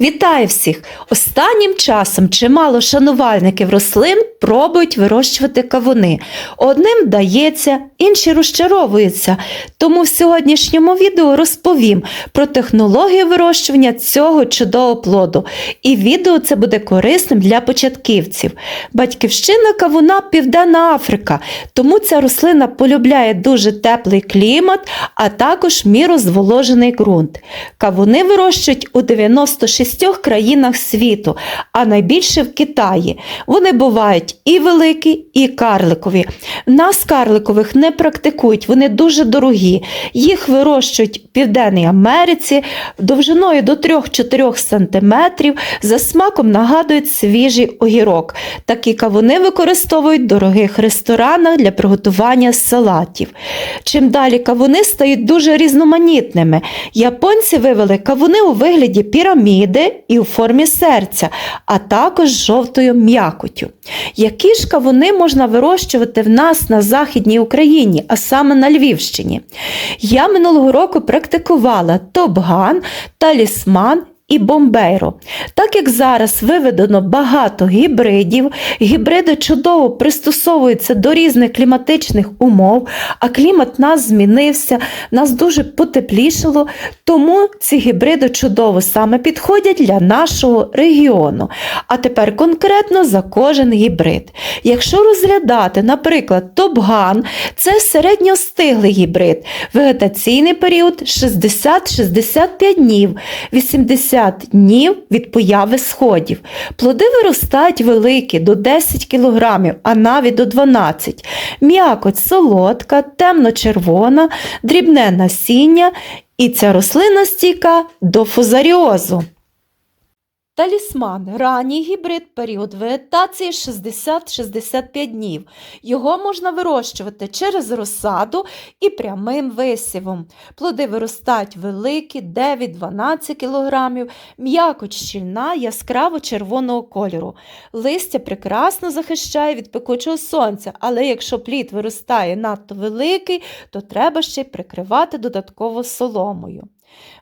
Вітаю всіх! Останнім часом чимало шанувальників рослин пробують вирощувати кавуни. Одним вдається, інші розчаровуються. Тому в сьогоднішньому відео розповім про технологію вирощування цього чудового плоду. І відео це буде корисним для початківців. Батьківщина кавуна Південна Африка, тому ця рослина полюбляє дуже теплий клімат, а також міру зволожений ґрунт. Кавуни вирощують у 96 країнах світу, а найбільше в Китаї. Вони бувають і великі, і карликові. Нас карликових не практикують, вони дуже дорогі. Їх вирощують в Південній Америці довжиною до 3-4 см, за смаком нагадують свіжий огірок. Такі кавуни використовують в дорогих ресторанах для приготування салатів. Чим далі кавуни стають дуже різноманітними. Японці вивели кавуни у вигляді піраміди і у формі серця, а також жовтою м'якотю. Які ж кавуни можна вирощувати в нас на Західній Україні, а саме на Львівщині? Я минулого року практикувала топган, талісман і бомбейро. Так як зараз виведено багато гібридів, гібриди чудово пристосовуються до різних кліматичних умов, а клімат нас змінився, нас дуже потеплішало, тому ці гібриди чудово саме підходять для нашого регіону. А тепер конкретно за кожен гібрид. Якщо розглядати, наприклад, топган, це середньостиглий гібрид, вегетаційний період 60-65 днів, 80 днів від появи сходів. Плоди виростають великі до 10 кг, а навіть до 12 М'якоть солодка, темно-червона, дрібне насіння, і ця рослина стійка до фузаріозу. Талісман ранній гібрид, період вегетації 60-65 днів. Його можна вирощувати через розсаду і прямим висівом. Плоди виростають великі, 9-12 кг, м'якоть щільна, яскраво червоного кольору. Листя прекрасно захищає від пекучого сонця, але якщо плід виростає надто великий, то треба ще й прикривати додатково соломою.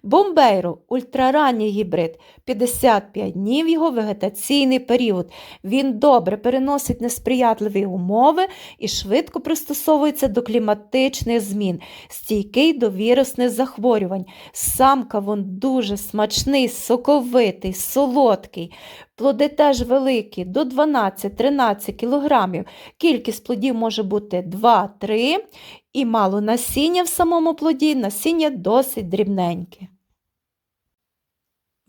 Бомбейро ультраранній гібрид 55 днів його вегетаційний період. Він добре переносить несприятливі умови і швидко пристосовується до кліматичних змін, стійкий до вірусних захворювань. Сам кавун дуже смачний, соковитий, солодкий. Плоди теж великі, до 12-13 кг. Кількість плодів може бути 2-3 і мало насіння в самому плоді, насіння досить дрібненьке.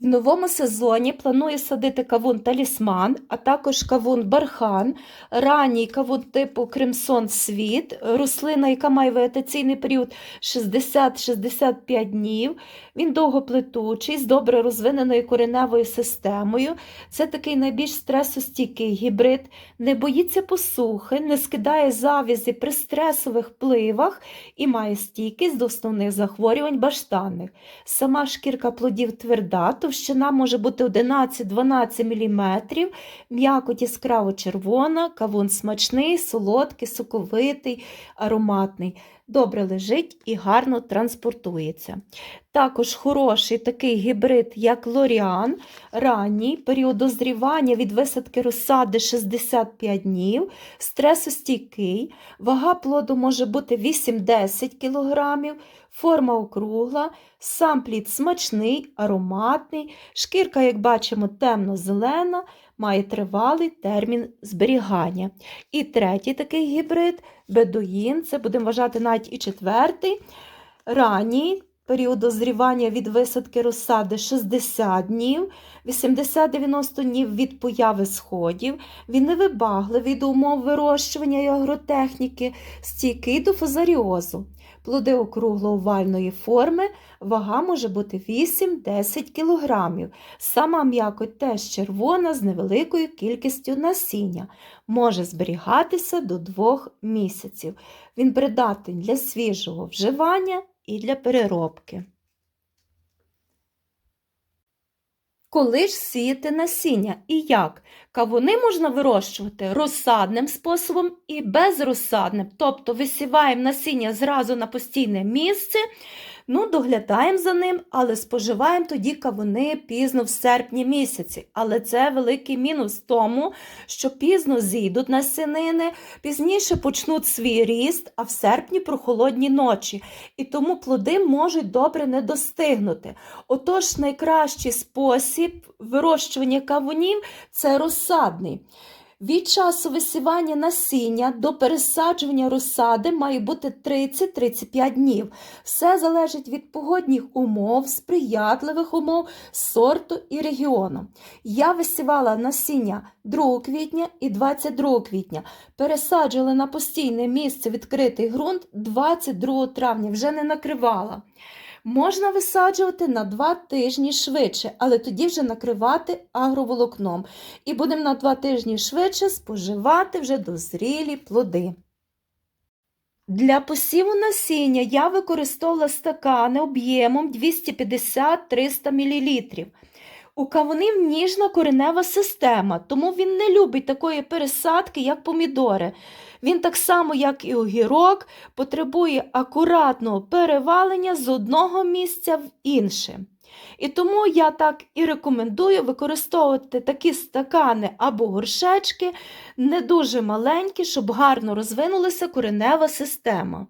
В новому сезоні планую садити кавун талісман, а також кавун бархан, ранній кавун типу Кримсон Світ, рослина, яка має вегетаційний період 60-65 днів. Він довгоплетучий, з добре розвиненою кореневою системою. Це такий найбільш стресостійкий гібрид, не боїться посухи, не скидає завізі при стресових пливах і має стійкість до основних захворювань баштанних. Сама шкірка плодів тверда, товщина може бути 11-12 мм, м'якоть яскраво червона, кавун смачний, солодкий, соковитий, ароматний. Добре лежить і гарно транспортується. Також хороший такий гібрид, як лоріан, ранній, період дозрівання від висадки розсади 65 днів, стресостійкий, вага плоду може бути 8-10 кг, форма округла, сам плід смачний, ароматний, шкірка, як бачимо, темно-зелена, має тривалий термін зберігання. І третій такий гібрид бедуїн, це будемо вважати навіть і четвертий, ранній. Період дозрівання від висадки розсади 60 днів, 80-90 днів від появи сходів. Він невибагливий до умов вирощування і агротехніки, стійкий до фузаріозу. Плоди округло-овальної форми, вага може бути 8-10 кг. Сама м'якоть теж червона з невеликою кількістю насіння. Може зберігатися до 2 місяців. Він придатний для свіжого вживання і для переробки. Коли ж сіяти насіння і як? Кавуни можна вирощувати розсадним способом і безрозсадним. Тобто висіваємо насіння зразу на постійне місце, Ну, доглядаємо за ним, але споживаємо тоді кавуни пізно в серпні місяці. Але це великий мінус в тому, що пізно зійдуть насінини, пізніше почнуть свій ріст, а в серпні прохолодні ночі. І тому плоди можуть добре не достигнути. Отож, найкращий спосіб вирощування кавунів це розсадний. Від часу висівання насіння до пересаджування розсади має бути 30-35 днів. Все залежить від погодних умов, сприятливих умов, сорту і регіону. Я висівала насіння 2 квітня і 22 квітня. Пересаджувала на постійне місце відкритий ґрунт 22 травня, вже не накривала. Можна висаджувати на 2 тижні швидше, але тоді вже накривати агроволокном. І будемо на 2 тижні швидше споживати вже дозрілі плоди. Для посіву насіння я використовувала стакани об'ємом 250-300 мл. У кавунів ніжна коренева система, тому він не любить такої пересадки, як помідори. Він так само, як і огірок, потребує акуратного перевалення з одного місця в інше. І тому я так і рекомендую використовувати такі стакани або горшечки, не дуже маленькі, щоб гарно розвинулася коренева система.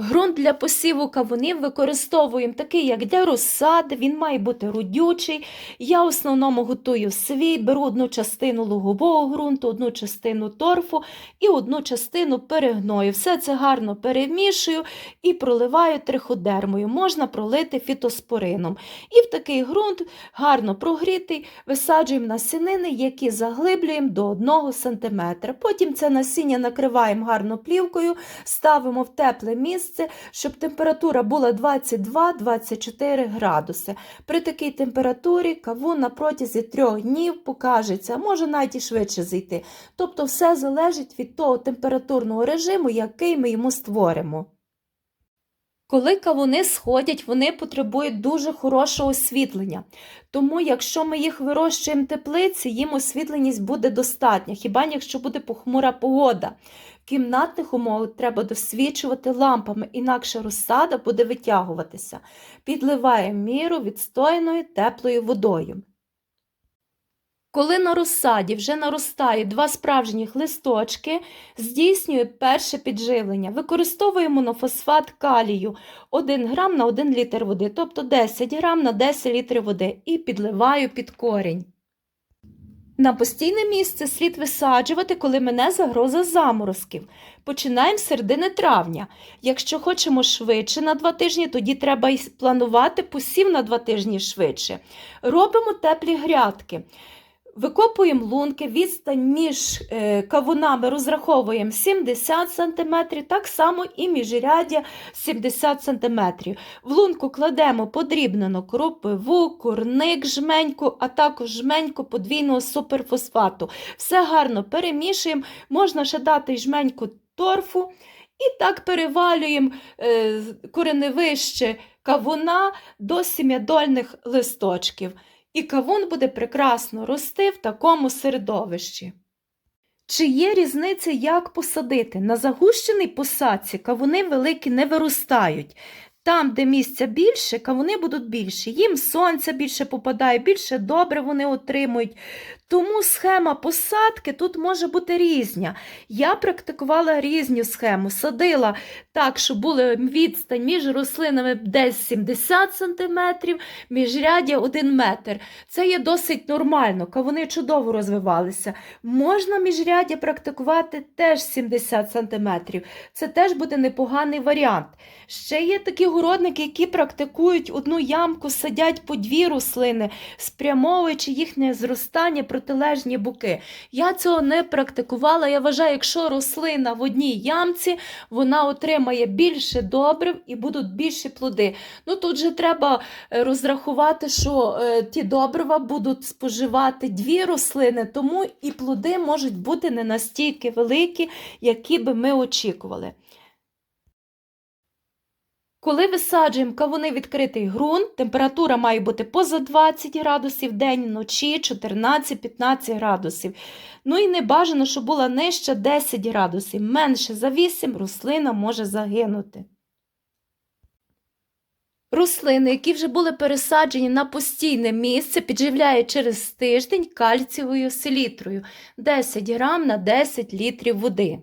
Грунт для посіву кавунів використовуємо такий, як для розсади, він має бути родючий. Я в основному готую свій, беру одну частину лугового ґрунту, одну частину торфу і одну частину перегною. Все це гарно перемішую і проливаю триходермою. Можна пролити фітоспорином. І в такий ґрунт гарно прогрітий, висаджуємо насінини, які заглиблюємо до 1 см. Потім це насіння накриваємо гарно плівкою, ставимо в тепле місце щоб температура була 22-24 градуси. При такій температурі кавун на протязі трьох днів покажеться, може навіть і швидше зайти. Тобто все залежить від того температурного режиму, який ми йому створимо. Коли кавуни сходять, вони потребують дуже хорошого освітлення. Тому, якщо ми їх вирощуємо в теплиці, їм освітленість буде достатня, хіба якщо буде похмура погода. В кімнатних умовах треба досвічувати лампами, інакше розсада буде витягуватися. Підливаємо міру відстояною теплою водою. Коли на розсаді вже наростає два справжніх листочки, здійснює перше підживлення. Використовуємо монофосфат калію 1 грам на 1 літр води, тобто 10 грам на 10 літрів води, і підливаю під корінь. На постійне місце слід висаджувати, коли мене загроза заморозків. Починаємо з середини травня. Якщо хочемо швидше на 2 тижні, тоді треба планувати посів на 2 тижні швидше. Робимо теплі грядки. Викопуємо лунки, відстань між е, кавунами розраховуємо 70 см, так само і міжряддя 70 см. В лунку кладемо подрібнену кропиву, курник жменьку, а також жменьку подвійного суперфосфату. Все гарно перемішуємо, можна ще дати жменьку торфу. І так перевалюємо е, кореневище кавуна до сім'ядольних листочків і кавун буде прекрасно рости в такому середовищі. Чи є різниця, як посадити? На загущеній посадці кавуни великі не виростають. Там, де місця більше, кавуни будуть більші. Їм сонця більше попадає, більше добре вони отримують. Тому схема посадки тут може бути різня. Я практикувала різну схему. Садила так, щоб була відстань між рослинами десь 70 см, міжряддя 1 метр. Це є досить нормально, кавуни чудово розвивалися. Можна міжряддя практикувати теж 70 см. Це теж буде непоганий варіант. Ще є такі городники, які практикують одну ямку, садять по дві рослини, спрямовуючи їхнє зростання протилежні боки. Я цього не практикувала. Я вважаю, якщо рослина в одній ямці, вона отримає більше добрив і будуть більші плоди. Ну Тут же треба е, розрахувати, що е, ті добрива будуть споживати дві рослини, тому і плоди можуть бути не настільки великі, які би ми очікували. Коли висаджуємо кавуни відкритий ґрунт, температура має бути поза 20 градусів день, вночі 14-15 градусів. Ну і не бажано, щоб була нижче 10 градусів. Менше за 8 рослина може загинути. Рослини, які вже були пересаджені на постійне місце, підживляють через тиждень кальцієвою селітрою 10 грам на 10 літрів води.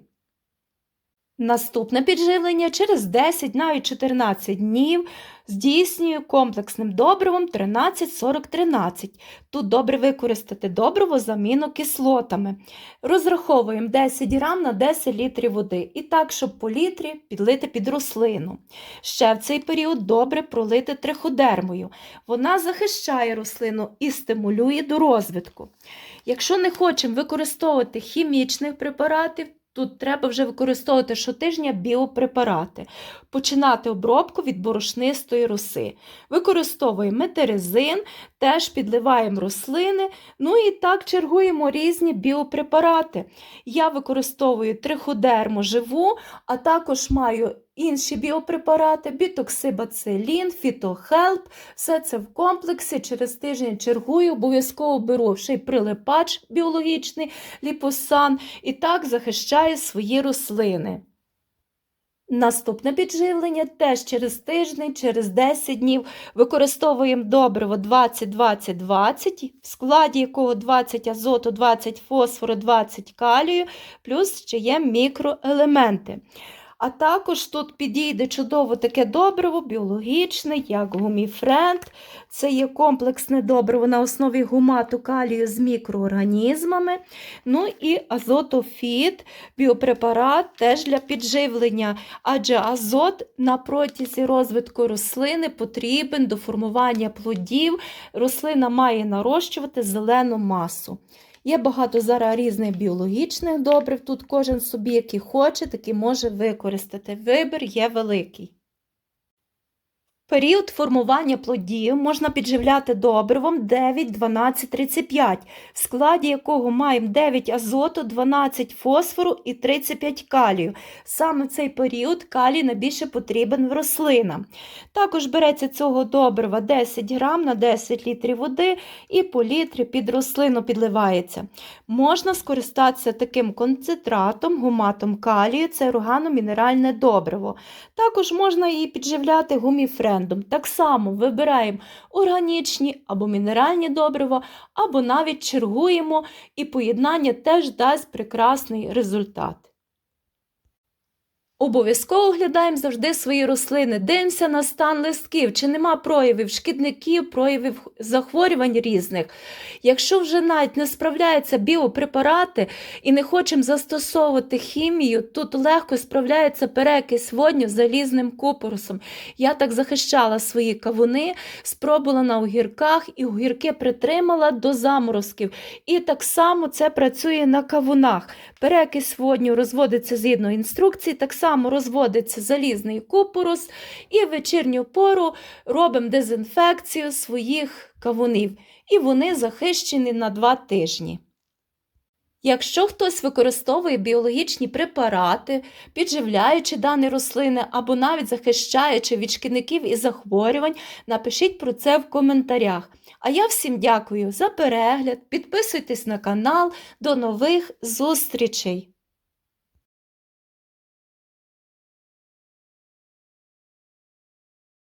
Наступне підживлення через 10 навіть 14 днів здійснюю комплексним добривом 13-40-13. Тут добре використати добриво з амінокислотами. Розраховуємо 10 грам на 10 літрів води. І так, щоб по літрі підлити під рослину. Ще в цей період добре пролити триходермою. Вона захищає рослину і стимулює до розвитку. Якщо не хочемо використовувати хімічних препаратів, Тут треба вже використовувати щотижня біопрепарати, починати обробку від борошнистої роси. Використовуємо метерезин, теж підливаємо рослини, ну і так чергуємо різні біопрепарати. Я використовую триходерму живу, а також маю інші біопрепарати, бітоксибацилін, фітохелп. Все це в комплексі. Через тиждень чергую, обов'язково беру ще й прилипач біологічний ліпосан і так захищаю свої рослини. Наступне підживлення теж через тиждень, через 10 днів використовуємо добриво 20-20-20, в складі якого 20 азоту, 20 фосфору, 20 калію, плюс ще є мікроелементи. А також тут підійде чудово таке добриво, біологічне, як гуміфренд. Це є комплексне добриво на основі гумату калію з мікроорганізмами. Ну і азотофіт, біопрепарат теж для підживлення, адже азот на протязі розвитку рослини потрібен до формування плодів. Рослина має нарощувати зелену масу. Є багато зараз різних біологічних добрив. Тут кожен собі, який хоче, такий може використати. Вибір є великий. Період формування плодів можна підживляти добривом 9, 12, 35, в складі якого маємо 9 азоту, 12 фосфору і 35 калію. Саме в цей період калій найбільше потрібен в рослинам. Також береться цього добрива 10 грам на 10 літрів води і по літрі під рослину підливається. Можна скористатися таким концентратом, гуматом калію, це органомінеральне добриво. Також можна її підживляти гуміфрен брендом. Так само вибираємо органічні або мінеральні добрива, або навіть чергуємо, і поєднання теж дасть прекрасний результат. Обов'язково оглядаємо завжди свої рослини, дивимося на стан листків, чи нема проявів шкідників, проявів захворювань різних. Якщо вже навіть не справляються біопрепарати і не хочемо застосовувати хімію, тут легко справляється перекис водню залізним купорусом. Я так захищала свої кавуни, спробувала на огірках і огірки притримала до заморозків. І так само це працює на кавунах. Перекис водню розводиться згідно інструкції. так само само розводиться залізний купорус, і в вечірню пору робимо дезінфекцію своїх кавунів, і вони захищені на два тижні. Якщо хтось використовує біологічні препарати, підживляючи дані рослини або навіть захищаючи від шкідників і захворювань, напишіть про це в коментарях. А я всім дякую за перегляд, підписуйтесь на канал, до нових зустрічей!